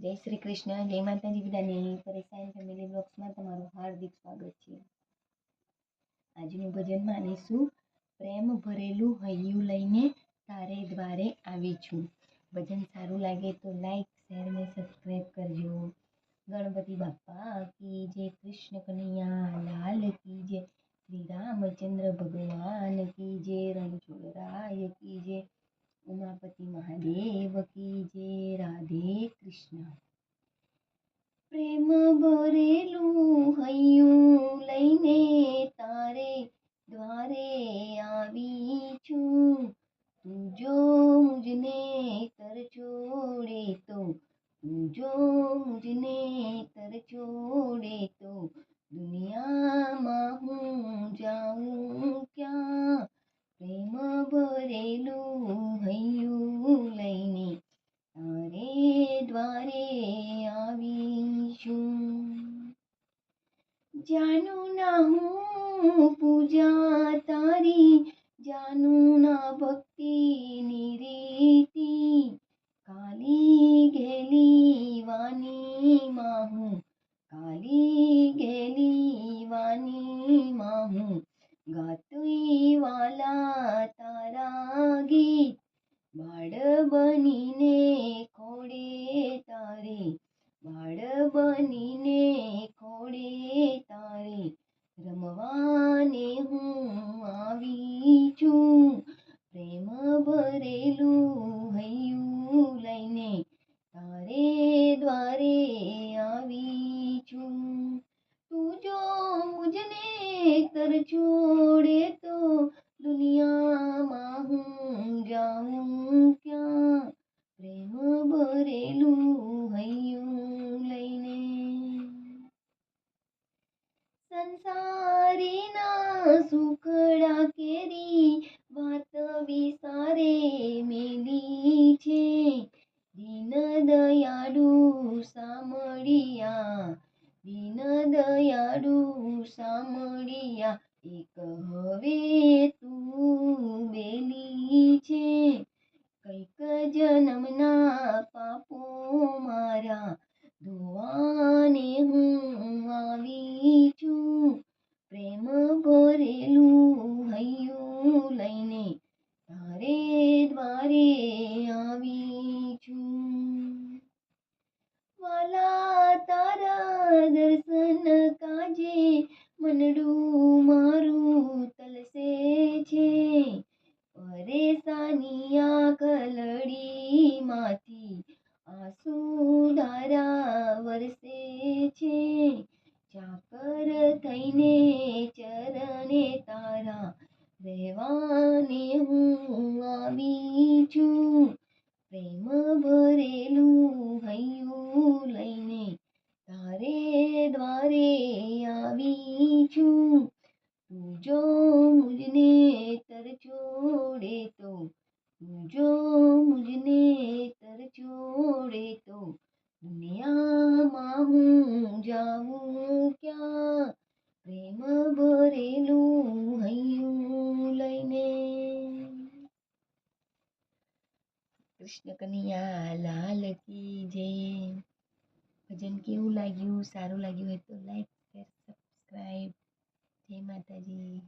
જય શ્રી કૃષ્ણ, જય માતાજી બધાની. પરેશાન ફેમિલી બ્લોગ્સમાં તમારું હાર્દિક સ્વાગત છે. આજનું ભજન માનીશું પ્રેમ ભરેલું હૈયું લઈને તારે દ્વારે આવી છું. ભજન સારું લાગે તો લાઈક શેર ને સબસ્ક્રાઈબ કરજો. ગણપતિ બાપા કી જય, કૃષ્ણ કનૈયા, લાલ કી જય, શ્રી રામચંદ્ર ભગવાન કી જય, રણછોડરાય કી જય. ઉમાપતિ મહાદેવ કી જે રાધે કૃષ્ણ. પ્રેમ ભરેલું હૈયું લઈને તારે દ્વારે આવી છું. તું જો મુજને તર છોડે તો, તું જો મુજને તર છોડે તો, દુનિયામાં જાનું ના હું પૂજા તારી, જાનું ના ભક્તિની રીતિ. કાલી ગેલી વાની માં હું, કાલી ગેલી વાની માં હું ગાતુઈ વાલા તારા ગીત. બાળ બનીને ખોડે તારે, બાળ બનીને છોડે તો દુનિયામાં હું જાઉં ક્યાં? પ્રેમ ભરેલું હૈયું લઈને. સંસારીના સુખડા કેરી વાત વિસારે મેલી છે. દીન દયાળુ સામળિયા દીન દયાળુ સામળિયા એક હવે તું બેલી છે. કંઈક જન્મના પાપો મારા ધોવાને હું આવી છું. પ્રેમ ભરેલું હૈયું લઈને તારે દ્વારે પરેશાનિયા કલડીમાંથી કૃષ્ણ કનૈયા, લાલ કી જય. ભજન કેવું લાગ્યું? સારું લાગ્યું હોય તો લાઈક શેર સબસ્ક્રાઈબ જય માતાજી.